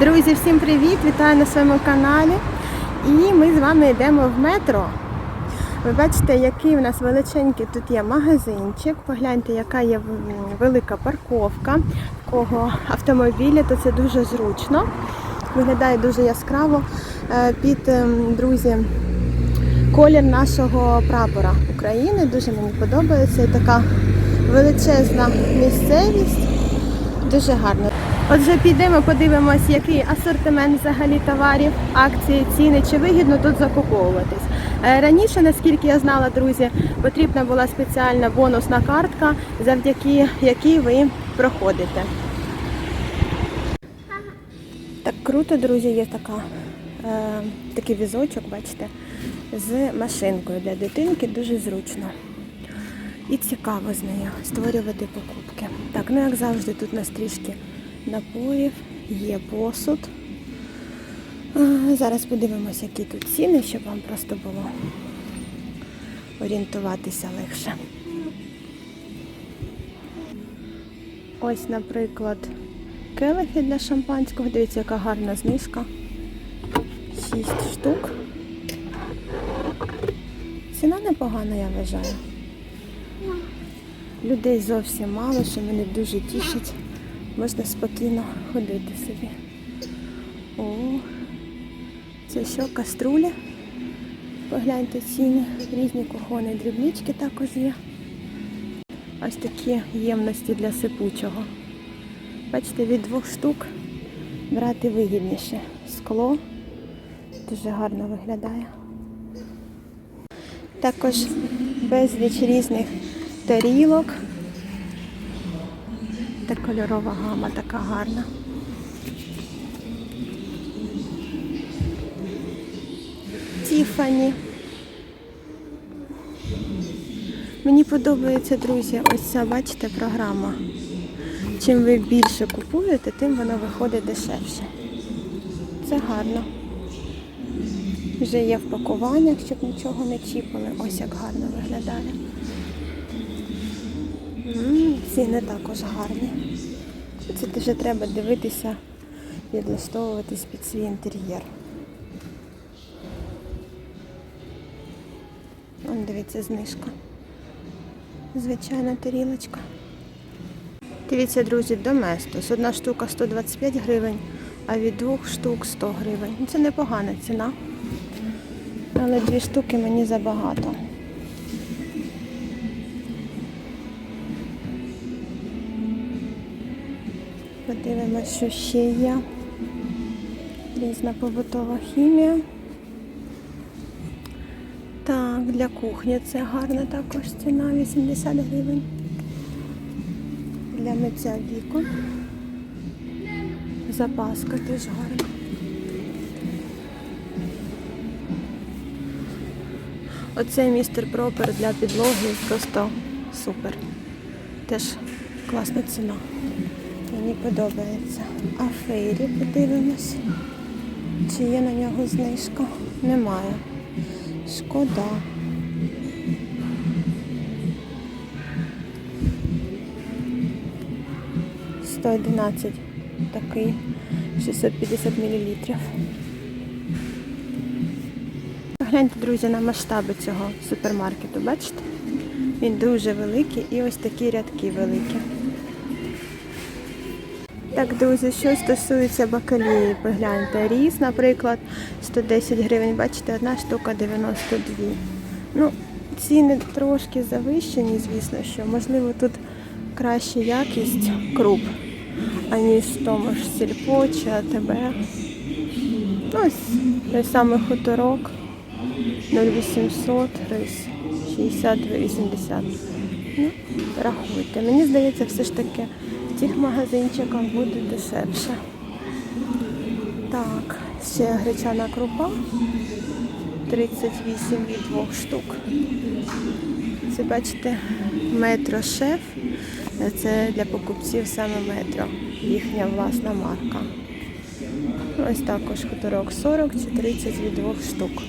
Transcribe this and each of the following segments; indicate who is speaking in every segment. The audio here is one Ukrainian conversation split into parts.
Speaker 1: Друзі, всім привіт! Вітаю на своєму каналі. І ми з вами йдемо в метро. Ви бачите, який у нас величенький тут є магазинчик. Погляньте, яка є велика парковка. В кого автомобілі, то це дуже зручно. Виглядає дуже яскраво Е, під ем, друзі. Колір нашого прапора України дуже мені подобається. Така величезна місцевість. Дуже гарно. Отже, підемо, подивимось, який асортимент взагалі товарів, акції, ціни, чи вигідно тут закуповуватись. Е, Раніше, наскільки я знала, друзі, потрібна була спеціальна бонусна картка, завдяки якій ви проходите. Так круто, друзі, є така, е, такий візочок, бачите, з машинкою для дитинки, дуже зручно. І цікаво з нею створювати покупки. Так, ну як завжди, тут нас трішки напоїв, є посуд. Зараз подивимося, які тут ціни, щоб вам просто було орієнтуватися легше. Ось, наприклад, келихи для шампанського. Дивіться, яка гарна знижка. 6 штук. Ціна непогана, я вважаю. Людей зовсім мало, що мене дуже тішить. Можна спокійно ходити собі. О, це що, каструлі? Погляньте ціни, різні кухони, дрібнички також є. Ось такі ємності для сипучого. Бачите, від двох штук брати вигідніше. Скло дуже гарно виглядає. Також безліч різних тарілок. Та кольорова гама така гарна. Тіфані. Мені подобається, друзі, ось ця, бачите, програма. Чим ви більше купуєте, тим воно виходить дешевше. Це гарно. Вже є в пакуваннях, щоб нічого не чіпали. Ось як гарно виглядає. Ціни також гарні. Це вже треба дивитися, підлаштовуватись під свій інтер'єр. Вон, дивіться, знижка. Звичайна тарілочка. Дивіться, друзі, Доместос. Одна штука 125 гривень, а від двох штук 100 гривень. Ну, Це непогана ціна. Але дві штуки мені забагато. Подивимось, що ще є. Різна побутова хімія. Так, для кухні це гарна також ціна 80 гривень. Для миття вікон. Запаска теж гарна. Оцей містер Пропер для підлоги просто супер. Теж класна ціна. Мені подобається. А фейрі подивимось. Чи є на нього знижка? Немає. Шкода. Сто одинадцять такий 650 мл. Гляньте, друзі, на масштаби цього супермаркету, бачите? Він дуже великий і ось такі рядки великі. Так, друзі, що стосується бакалії, погляньте. Ріс, наприклад, 110 гривень, бачите, одна штука 92. Ну, ціни трошки завищені, звісно, що можливо тут краща якість круп, аніж в тому ж сільпо чи АТБ. Ну, Ось той самий хуторок 0800 рис 60-80. Ну, рахуйте. Мені здається, все ж таки в цих магазинчиках буде дешевше. Так, ще гречана крупа 38 від двох штук. Це бачите, метро шеф. Це для покупців саме метро. Їхня власна марка. Ось також хуторок 40 чи 30 від двох штук.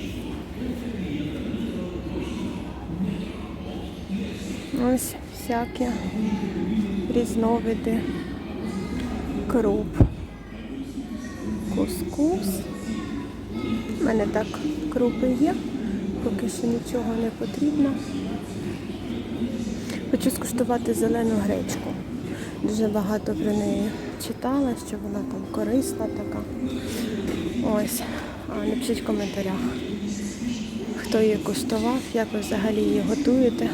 Speaker 1: Ось всякі різновиди круп. вкус. У мене так крупи є, поки що нічого не потрібно. Хочу скуштувати зелену гречку. Дуже багато про неї читала, що вона там корисна така. Ось. Напишіть в коментарях, хто її куштував, як ви взагалі її готуєте,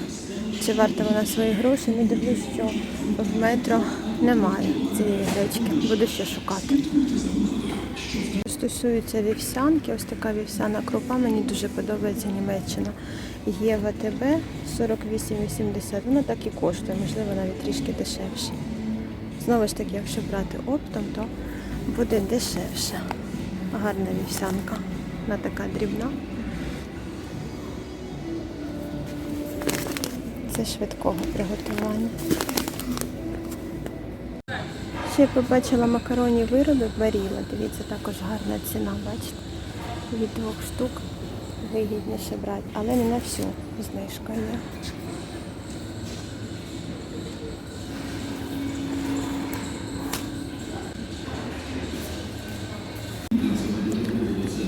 Speaker 1: чи варта вона свої гроші. Не дивлюсь, що в метро немає цієї гречки. Буду ще шукати. Стосується вівсянки, ось така вівсяна крупа, мені дуже подобається Німеччина. Є ВТБ 48,80. Вона так і коштує, можливо, навіть трішки дешевше. Знову ж таки, якщо брати оптом, то буде дешевше. Гарна вівсянка. Вона така дрібна. Це швидкого приготування. Ще побачила макаронні вироби варіла. Дивіться, також гарна ціна, бачите? Від двох штук вигідніше брати, але не на всю знижка є.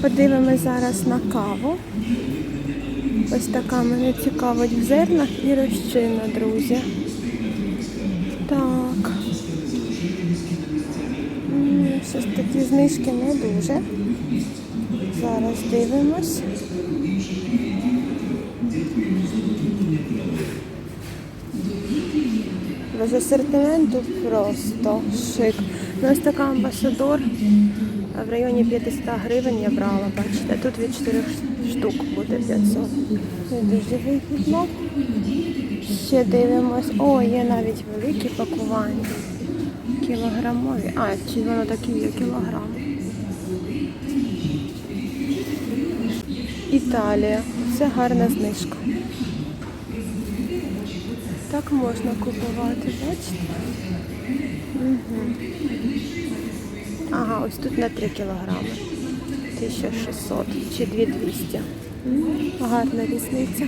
Speaker 1: Подивимось зараз на каву. Ось така мене цікавить в зернах і розчинна, друзі. Так. М, Щось такі знижки не дуже. Зараз дивимось. Без асортименту просто шик. Ну, ось така амбасадор в районі 500 гривень я брала, бачите. Тут від 4 штук буде 500. Це дуже вигідно. Ще дивимось. О, є навіть великі пакування. Кілограмові. А, чи воно такі є кілограм. Італія. Це гарна знижка. Так можна купувати, бачите? Угу. Ага, ось тут на 3 кілограми. 1600 чи 2200. Гарна різниця.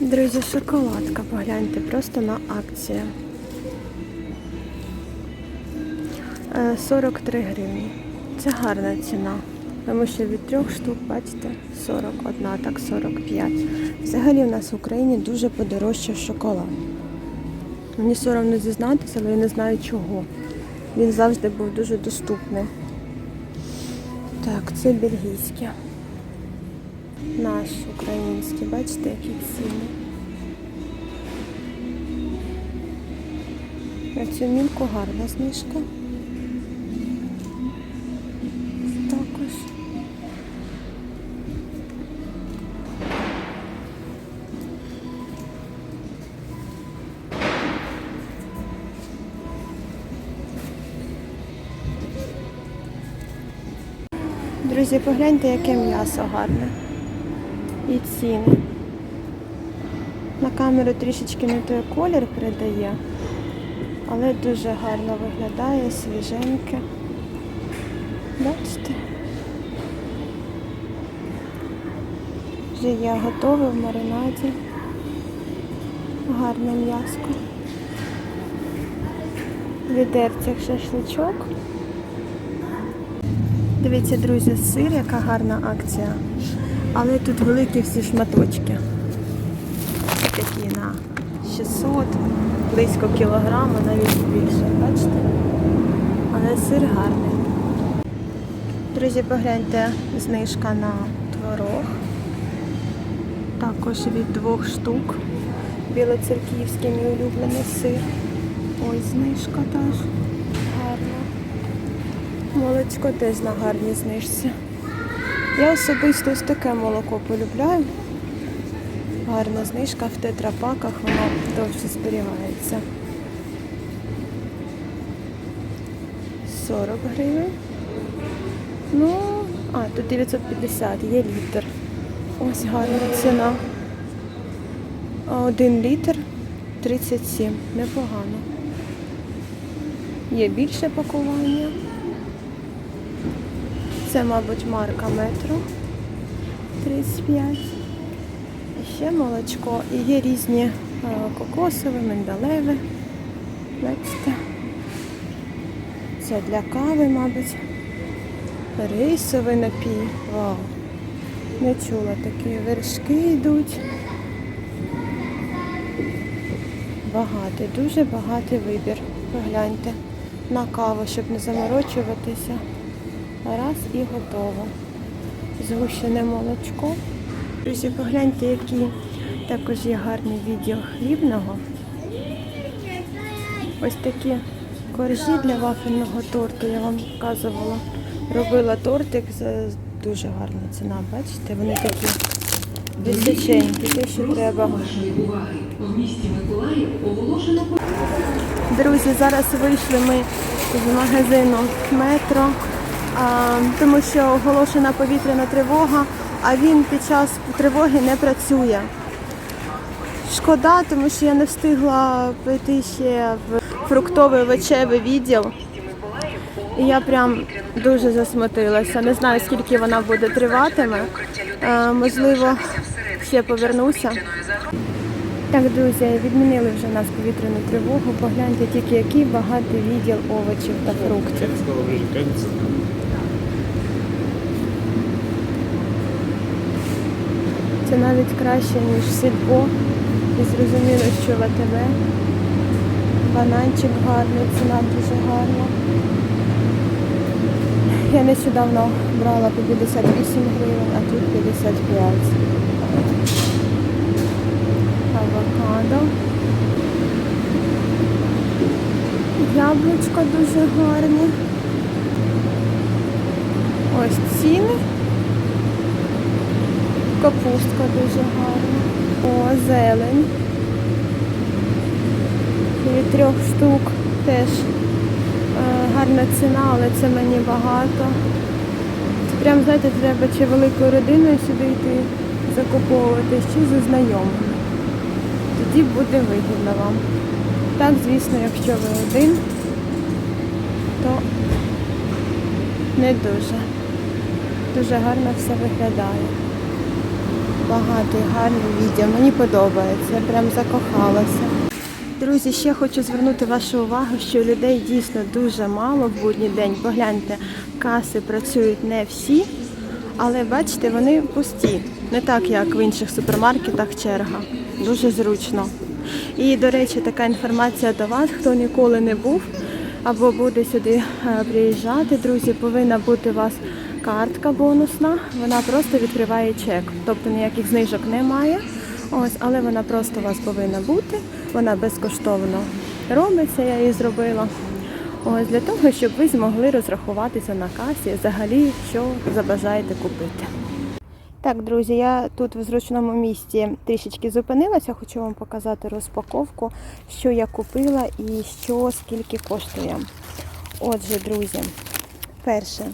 Speaker 1: Друзі, шоколадка, погляньте, просто на акції. Е, 43 гривні. Це гарна ціна. Тому що від трьох штук, бачите, 41, так 45. Взагалі в нас в Україні дуже подорожчав шоколад. Мені соромно зізнатися, але я не знаю чого. Він завжди був дуже доступний. Так, це бельгійське. Наш український, бачите, які ціни. На цю мілку гарна знижка. Друзі, погляньте, яке м'ясо гарне. І ціни. На камеру трішечки не той колір передає, але дуже гарно виглядає, свіженьке. Бачите? Вже є готове в маринаді. Гарне м'яско. В відерцях шашличок. Дивіться, друзі, сир, яка гарна акція. Але тут великі всі шматочки. Такі на 600, близько кілограма, навіть більше. Бачите? Але сир гарний. Друзі, погляньте, знижка на творог. Також від двох штук. Білоцерківський мій улюблений сир. Ось знижка теж. Молочко теж на гарній знижці. Я особисто ось таке молоко полюбляю. Гарна знижка в тетрапаках, воно довше зберігається. 40 гривень. Ну, а, тут 950, є літр. Ось гарна ціна. Один літр 37. Непогано. Є більше пакування. Це, мабуть, марка метро 35. І ще молочко. І є різні е, кокосові, миндалеві. Бачите. Це для кави, мабуть. Рисовий напій. Вау. Не чула такі вершки йдуть. Багатий, дуже багатий вибір. Погляньте. На каву, щоб не заморочуватися. Раз і готово. Згущене молочко. Друзі, погляньте, які також є гарний відділ хлібного. Ось такі коржі для вафельного торту, я вам показувала. Робила тортик за дуже гарна ціна, бачите? Вони такі височенькі, те, що треба. Друзі, зараз вийшли ми з магазину метро, тому що оголошена повітряна тривога, а він під час тривоги не працює. Шкода, тому що я не встигла пойти ще в фруктовий овочевий відділ. І я прям дуже засмутилася. Не знаю, скільки вона буде триватиме. Можливо, ще повернуся. Так, друзі, відмінили вже нас повітряну тривогу. Погляньте тільки, який багатий відділ овочів та фруктів. Навіть краще, ніж сільпо. І зрозуміло, що в АТБ. Бананчик гарний, ціна дуже гарна. Я нещодавно брала по 58 гривень, а тут 55. Авокадо. Яблучка дуже гарні. Ось ціни. Капустка дуже гарна. О, зелень. Від трьох штук теж е, гарна ціна, але це мені багато. Це прям, знаєте, треба чи великою родиною сюди йти закуповувати, чи зі знайомими. Тоді буде вигідно вам. Так, звісно, якщо ви один, то не дуже. Дуже гарно все виглядає багатий, гарний відео. Мені подобається, я прям закохалася. Друзі, ще хочу звернути вашу увагу, що людей дійсно дуже мало в будній день. Погляньте, каси працюють не всі, але бачите, вони пусті. Не так, як в інших супермаркетах черга. Дуже зручно. І, до речі, така інформація до вас, хто ніколи не був або буде сюди е, приїжджати, друзі, повинна бути у вас картка бонусна. Вона просто відкриває чек. Тобто ніяких знижок немає. Ось, але вона просто у вас повинна бути. Вона безкоштовно робиться, я її зробила. Ось для того, щоб ви змогли розрахуватися на касі взагалі, що забажаєте купити. Так, друзі, я тут в зручному місці трішечки зупинилася, хочу вам показати розпаковку, що я купила і що скільки коштує. Отже, друзі, перше,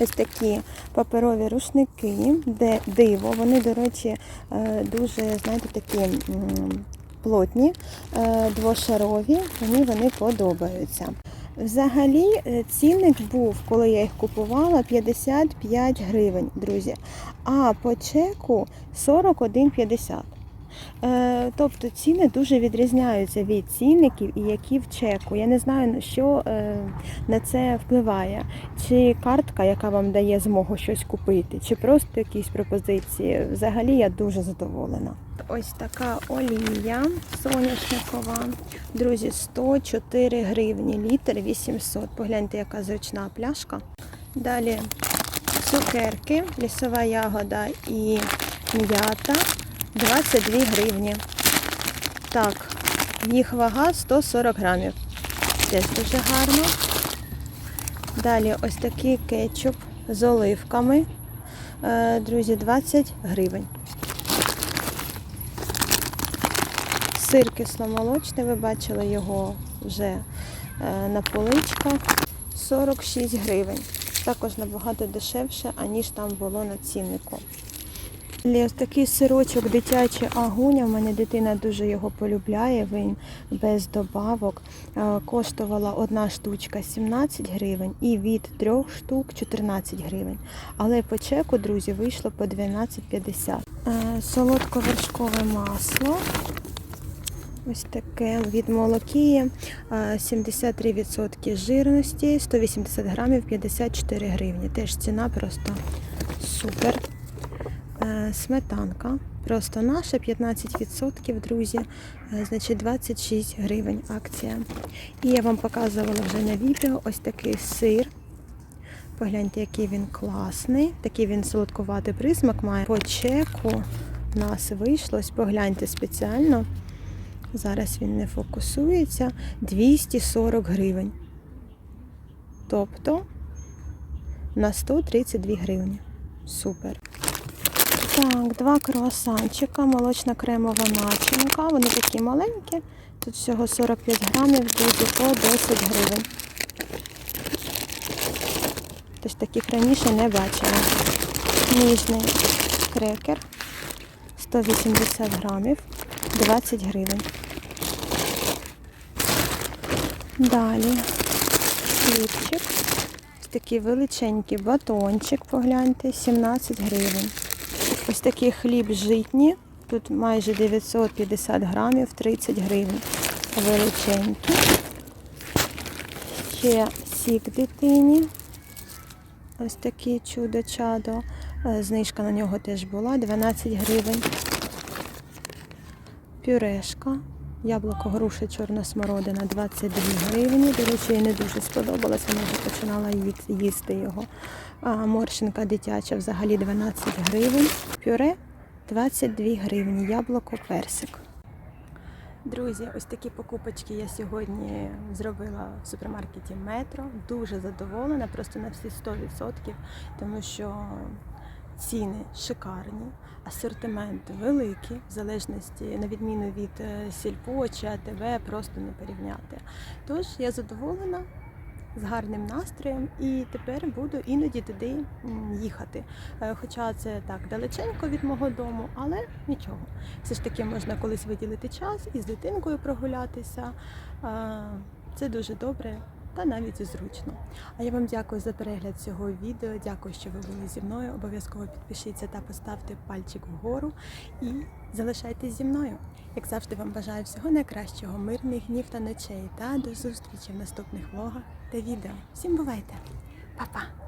Speaker 1: ось такі паперові рушники, де диво. Вони, до речі, е, дуже, знаєте, такі плотні, е, двошарові, мені вони подобаються. Взагалі е, цінник був, коли я їх купувала, 55 гривень, друзі. А по чеку 41,50. Е, Тобто ціни дуже відрізняються від цінників і які в чеку. Я не знаю, що е, на це впливає. Чи картка, яка вам дає змогу щось купити, чи просто якісь пропозиції. Взагалі я дуже задоволена. Ось така олія соняшникова. Друзі, 104 гривні, літр 800. Погляньте, яка зручна пляшка. Далі цукерки, лісова ягода і м'ята 22 гривні. Так, їх вага 140 грамів. Теж дуже гарно. Далі ось такий кетчуп з оливками. Е, Друзі, 20 гривень. Сир кисломолочний, ви бачили його вже е, на поличках. 46 гривень. Також набагато дешевше, аніж там було на ціннику. Ось такий сирочок дитячий агуня. У мене дитина дуже його полюбляє. Він без добавок. Е, Коштувала одна штучка 17 гривень і від трьох штук 14 гривень. Але по чеку, друзі, вийшло по 12,50. Е, Солодковершкове масло Ось таке від молокії. 73% жирності, 180 грамів, 54 гривні. Теж ціна просто супер. Е, Сметанка. Просто наша 15%, друзі. Е, Значить 26 гривень акція. І я вам показувала вже на відео ось такий сир. Погляньте, який він класний. Такий він солодкуватий присмак має. По чеку в нас вийшло. Погляньте спеціально. Зараз він не фокусується. 240 гривень. Тобто на 132 гривні. Супер. Так, два круасанчика, молочна кремова начинка. Вони такі маленькі. Тут всього 45 грамів, друзі, по 10 гривень. Тож таких раніше не бачила. Ніжний крекер 180 грамів, 20 гривень. Далі хлібчик. Такий величенький батончик, погляньте, 17 гривень. Ось такий хліб житній. Тут майже 950 грамів, 30 гривень. Величенький. Ще сік дитині. Ось таке чудо-чадо. Е, Знижка на нього теж була 12 гривень. Пюрешка. Яблуко, груша, чорна смородина 22 гривні. До речі, їй не дуже сподобалося, вона вже починала їсти його. А морщинка дитяча взагалі 12 гривень. Пюре 22 гривні. Яблуко, персик. Друзі, ось такі покупочки я сьогодні зробила в супермаркеті Метро. Дуже задоволена, просто на всі 100%, тому що ціни шикарні, асортимент великий, в залежності на відміну від е, сільпо чи АТБ, просто не порівняти. Тож я задоволена. З гарним настроєм і тепер буду іноді туди їхати. Е, Хоча це так далеченько від мого дому, але нічого. Все ж таки можна колись виділити час і з дитинкою прогулятися. Е, Це дуже добре та навіть зручно. А я вам дякую за перегляд цього відео. Дякую, що ви були зі мною. Обов'язково підпишіться та поставте пальчик вгору і залишайтесь зі мною. Як завжди, вам бажаю всього найкращого, мирних днів та ночей. Та до зустрічі в наступних влогах та відео. Всім бувайте! Па-па!